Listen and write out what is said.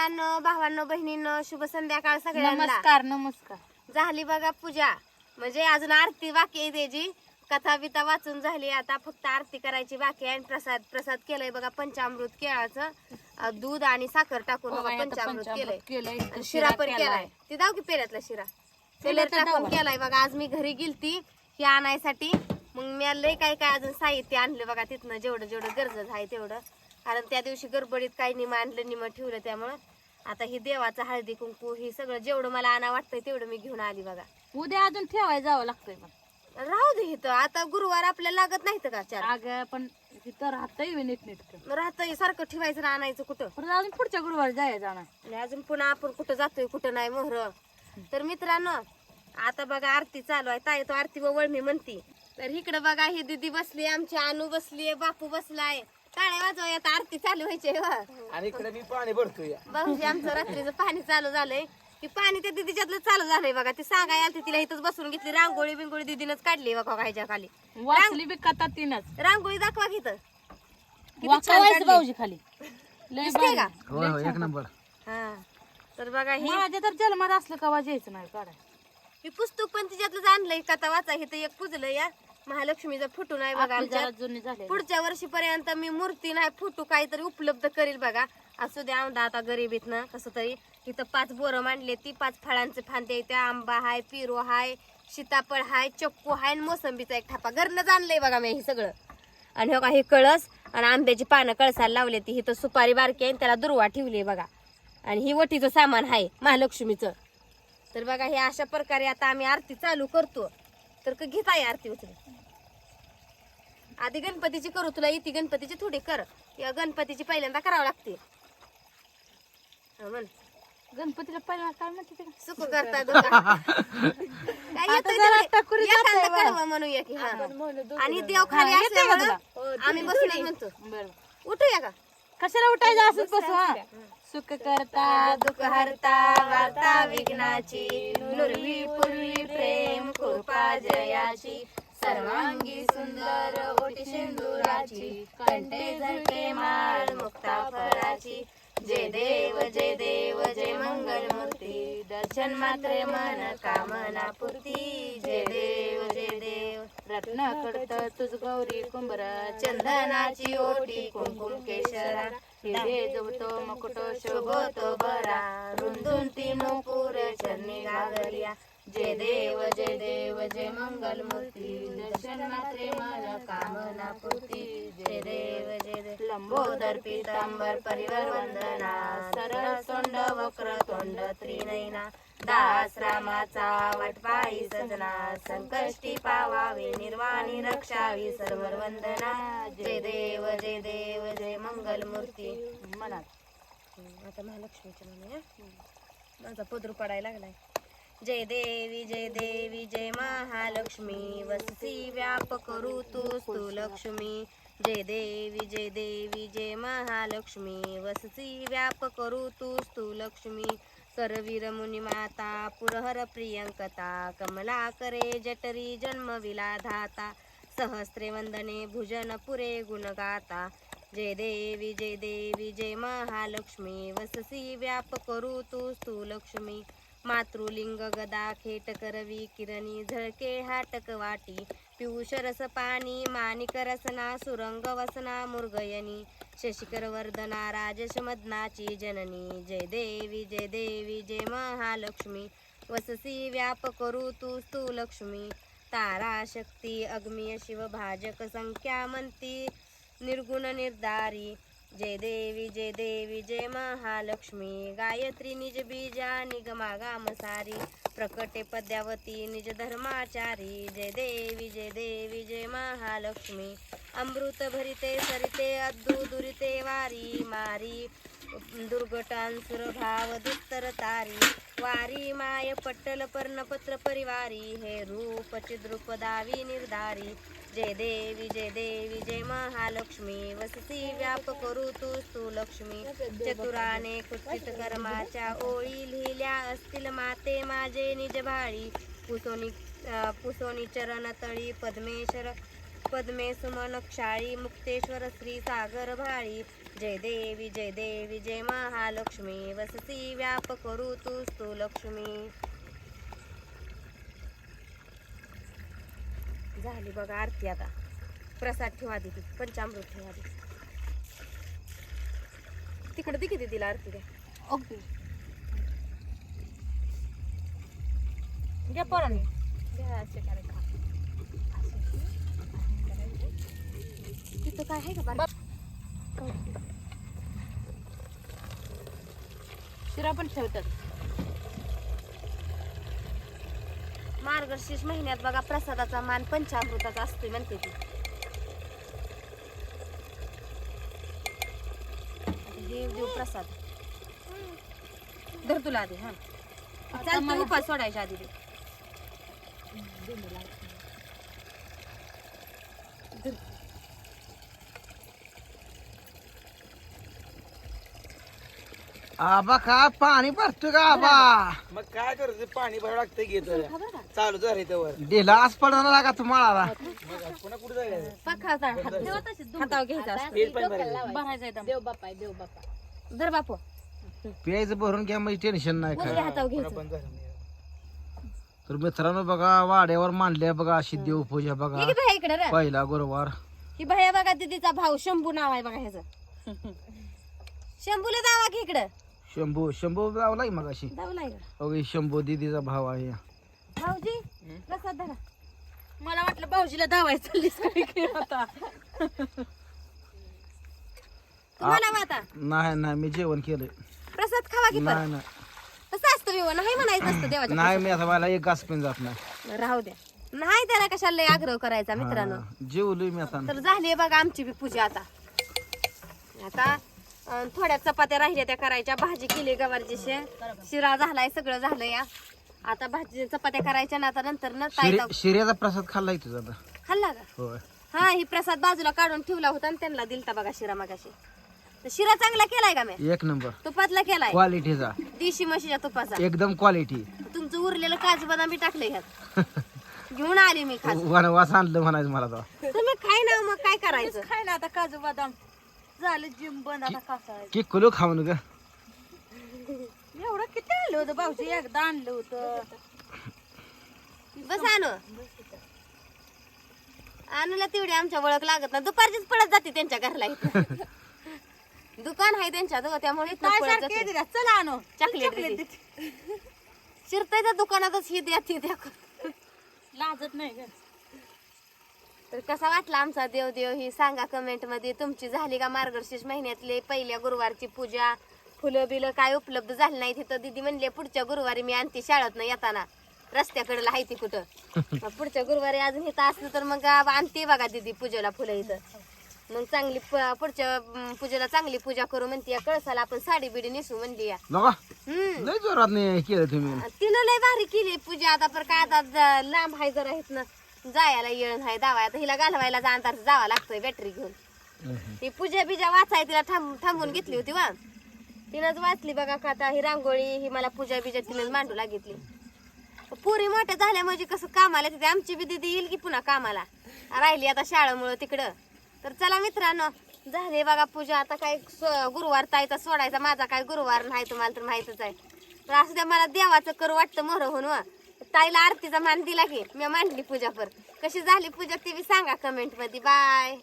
मित्रांनो भावांनो बहिणींनो शुभ संध्याकाळ सगळ्यांना. नमस्कार नमस्कार. झाली बघा पूजा. म्हणजे अजून आरती बाकी आहे त्याची. कथा बिथा वाचून झाली. आता फक्त आरती करायची बाकी आहे आणि प्रसाद प्रसाद केलंय बघा पंचामृत केळाचं. अं, दूध आणि साखर टाकून बघा पंचामृत केलंय. आणि शिरा पण केलाय. ती दाव की पेऱ्यातला शिरा? पेऱ्यातला टाकून. केलाय बघा. आज मी घरी गेलती हे आणायसाठी. मग मी लय काय काय अजून साहित्य आणलं बघा तिथनं. जेवढं जेवढं गरजेचं आहे तेवढं. कारण त्या दिवशी गडबडीत काही निम आणलं निम ठेवलं त्यामुळं. आता ही देवाचं हळदी कुंकू ही सगळं जेवढं मला आणा वाटतंय तेवढं मी घेऊन आली बघा. उद्या अजून ठेवायला जावं लागतंय पण राहू दे इथं. आता गुरुवार आपल्याला लागत नाहीत का चार अग पण तिथं राहतंय नीट नीट राहतं सारखं ठेवायचं ना आणायचं कुठं? पण अजून पुढच्या गुरुवारी जायचं जाणार. आणि अजून पुन्हा आपण कुठं जातोय कुठं नाही मोहर. तर मित्रांनो आता बघा आरती चालू आहे. ताई तो आरती व वळमी म्हणती. तर इकडं बघा ही दिदी बसली आमची अनु बसली बापू बसलाय. टाळे वाजवा आता आरती चालू व्हायची आणि इकडे मी पाणी भरतोय. भाऊजी आमचं रात्रीचं पाणी चालू झालंय. की पाणी त्या दिदीच्यातलं चालू झालंय बघा. ती सांगाय आलती तिला इथंच बसून घेतली. रांगोळी बिंगोळी दिदीनच काढली बघा खायच्या खाली. वाचली बी कथा तीनच. रांगोळी दाखवा घेत वाचवायचं भाऊजी खाली. लय दिसते का? होय होय एक नंबर. हा. तर बघा ही माझ्या तर जन्मात असलं का वाजायचं नाही काढाय ही पुस्तक पण तिच्यातलं आणलंय. कथा वाचा हे तर एक पुजलं या महालक्ष्मीचा फोटो नाही बघा आपली जरा आमच्या जुनी झाले पुढच्या वर्षीपर्यंत मी मूर्ती नाही फोटो काहीतरी उपलब्ध करील बघा. असू द्या औंधा आता गरिबीत ना कसं तरी. इथं पाच बोरं मांडले ती पाच फळांचे फांदे. त्या आंबा हाय पिरो हाय सीताफळ हाय चक्कू हाय आणि मोसंबीचा एक थापा. घरनंच आणलंय बघा मी हे सगळं. आणि हो का हे कळस आणि आंब्याची पानं कळसाला लावले ती इथं सुपारी बारकी आहे आणि त्याला दुर्वा ठेवली बघा. आणि ही वटीचं सामान आहे महालक्ष्मीचं. तर बघा हे अशा प्रकारे आता आम्ही आरती चालू करतो. तर क- घेता आरती उचलून? आधी गणपतीची करू तुला येते गणपतीची थोडी कर. या गणपतीची पहिल्यांदा करावं लागते. हा म्हण. गणपतीला पहिला काय म्हणते ते? सुख करता दोघा. काय येतं आता जरा तेवढे- टकुरी एखादं जातंय बा. कडवं म्हणूया की हा. आणि देव खाली हा, येतंय का असल्यामुळं आम्ही बसून म्हणतो. बरं. उठूया का? कशाला उठायचं असंच बसू हा सुख करता दुःख हरता वार्ता विघ्नाची नुरवी पूर्वी प्रेम कृपा जयाची. सर्वांगी सुंदर ओटी सिंदुराची कंठे झळके माळ मुक्ता फळाची. जय देव जय देव जय मंगल मूर्ती दर्शन मात्र मन कामना पूर्ती. जय देव जय देव. रत्न कडत तुझ गौरी कुंभर चंदनाची ओटी कुंकुम केशरा. हिरे जवतो मुकुट शोभतो बरा. रुंदून ती नोपूर चरणी घागरिया जय देव जय देव जय मंगल मूर्ती दर्शन मात्रे मला कामना पूर्ती. जय देव जय देव लंबोदर पितांबर परिवर वंदना सरळ तोंड वक्र तोंड त्रिनयना दास रामाचा वाटपाई सजना संकष्टी पावावे निर्वाणी रक्षावी सर्व वंदना. जय देव जय देव जय मंगल मूर्ती मनात. आता महालक्ष्मीची म्हणूया माझा पदरू पडायला लागलाय. जय देवी जय देवी जय महालक्ष्मी. वसी व्यापक ऋतू तू लक्ष्मी जय देवी जय देवी जय महालक्ष्मी. वससी व्यापक ऋतू तू लक्ष्मी करवीर मुनी माता पुरहर प्रियंकता. कमला करे जटरी जन्म विलाधाता. सहस्रे वंदने भुजन पुरे गुणगाता. जय देवी जय देवी जय महालक्ष्मी. वससी व्यापक ऋतू लक्ष्मी मातृलिंग गदा खेट करवी किरणी झळके हाटक वाटी पियुष रस पाणी माणिक रसना सुरंग वसना मुर्गयनी शशिकर वर्धना राजश मदनाची जननी. जय देवी जय देवी जय महालक्ष्मी. वससी व्यापक तू तू लक्ष्मी तारा शक्ती अग्मीय शिव भाजक संख्या मंती निर्गुण निर्धारी. जय देवी जय देवी जय महालक्ष्मी. गायत्री निज बीजा निगमा गाम सारी. प्रकटे पद्यावती निज धर्माचारी. जय देवी जय देवी जय महालक्ष्मी. अमृत भरिते सरिते अद्दू दुरिते वारी मारी. दुर्गटांसुर भाव दुत्तर तारी. वारी माय पट्टल पर्णपत्र परिवारी. हे रूप चिद्रुपदावी निर्धारी. जय देवी जय देवी जय महालक्ष्मी. वसती करू तू तू लक्ष्मी चतुराने कुचित कर्माच्या ओळी लिहिल्या असतील माते माझे निज भाळी. पुसोनी पुसोनी चरण तळी पद्मेश्वर पद्मे सुमन क्षाळी मुक्तेश्वर श्री सागर भाळी. जय देवी जय देवी जय महालक्ष्मी. वसती व्याप करू तू तू लक्ष्मी झाली बघा आरती आता. प्रसाद ठेवा दिली पंचामृत ठेवा दिली तिकडे दे किती दिला आरती द्या. ओके. घ्या पोरांनी. द्या असे करायचं. तिथं काय आहे का बारीक? शिरा पण ठेवतात. मार्गशीर्ष महिन्यात बघा प्रसादाचा मान पंचामृताचा असतोय म्हणते ती. देव देव प्रसाद. धर तुला आधी हा. चालतं उपास सोडायच्या आधी ते. आबा का पाणी भरतोय का आबा? मग काय करतो पाणी भरावं लागतं घेतो का? चालू झालं त्यावर दिला आज पडणार लागा पुन्हा कुठे जायचं हातावर घ्यायचा असतो. भरायचं एकदम धर बापू. प्यायचं भरून घ्या म्हणजे टेन्शन नाही वरती काय. हातावर पुन्हा घ्यायचं बंद झालं नाही. तर मित्रांनो बघा वाड्यावर मांडल्या बघा अशी देवपूजा बघा. हे इकडे रे? पहिला गुरुवार. ही भया बघा दीदीचा भाऊ शंभू नाव आहे बघा ह्याचं. शंभूला दावा की इकडं? शंभू शंभू लावला मग अशी दावला इकडं अगं शंभू दिदीचा भाव आहे. भाऊजी प्रसाद धरा. मला वाटलं भाऊजीला धावायचं चाललीस काय काय आता. तुम्हाला मग आता? नाही नाही मी जेवण केलंय. प्रसाद खावा की नाही नाही. कसं असतं विवाह नाही म्हणायचं असतं देवाच्या नाही मी आता मला एक घास पण जात नाही. राहू द्या. नाही त्याला कशाला लय आग्रह करायचा मित्रांनो. हा, जेवलोय मी आता. तर झाली बघा आमची बी पूजा आता. आता अं, थोड्या चपात्या राहिल्या त्या करायच्या. भाजी केली गवारची शे शिरा झालाय सगळं झालं या. आता भाजी चपात्या करायच्या ना आता नंतर ना ताईला शिरे- शिऱ्याचा प्रसाद खाल्लाय तुझा आता. खाल्ला का? होय. हा ही प्रसाद बाजूला काढून ठेवला होता आणि त्यांना दिलता बघा शिरा मगाशी. तर शिरा चांगला केलाय का मी एक नंबर. तुपातला केलाय? क्वालिटीचा देशी म्हशीच्या तुपाचा. एकदम क्वालिटी तुमचं उरलेलं काजू बदाम बी टाकले ह्यात. घेऊन आली मी खास वनवास आणलं म्हणायचं मला तुम्ही खाय ना मग काय करायचं? खाय ना आता काजू बदाम. झालं जिम बंद आता कासाळायचं की कुलो खाऊन ग एवढं किती होतं भाऊजी एकदा आणलं होतं. बस आणू. आणूला तेवढी आमच्या ओळख लागत ना दुपारचीच पळत जाते त्यांच्या घरला इथं. दुकान आहे त्यांच्या जवळ त्यामुळे इथनं काय पळत सारखे जाते. दिल्या चला आणू. चॉकलेट देते. शिरतायच्या दुकानातच ही द्या ती द्या लाजत नाही ग. तर कसा वाटला आमचा देव देव ही सांगा कमेंटमध्ये. तुमची झाली का मार्गशीर्ष महिन्यातले पहिल्या गुरुवारची पूजा? फुलं बिलं काय उपलब्ध झाली नाही तिथं. दिदी म्हणले पुढच्या गुरुवारी मी आणते शाळेत न येताना. रस्त्याकडे आहे ती कुठं. मग पुढच्या गुरुवारी अजून इथं असलं तर मग आणते बघा दिदी पूजेला फुलं इथं. मग चांगली प- पुढच्या अं, पूजेला चांगली पूजा करू म्हणते. या कळसाला आपण साडी बिडी नेसू म्हणली या. बघा हम्म. लय जोरात नाही केलं तुम्ही. तिनं लय भारी केली पूजा. आता पर काय आता ज- लांब आहे जरा इथनं. जायला येळ नाही दावा आता हिला घालवायला जाणार जावा लागतोय बॅटरी घेऊन. ती पूजा बिजा वाचाय तिला थांब थांबून घेतली होती वा. तिनंच वाचली बघा का आता ही रांगोळी ही मला पूजा बिजा तिनं मांडू लागितली पुरी मोठ्या झाल्या म्हणजे कसं कामाला तिथे आमची बी दिदी येईल की पुन्हा कामाला? राहिली आता शाळेमुळं तिकडं. तर चला मित्रांनो झाली बघा पूजा आता काय गुरुवार ताईचा सोडायचा माझा काय गुरुवार नाही तुम्हाला तर माहितच आहे. तर असं द्या मला देवाचं कर वाटतं मोर होऊन व ताईला आरतीचा मान दिला की मी मांडली पूजा पर कशी झाली पूजा ती बी सांगा कमेंटमध्ये. बाय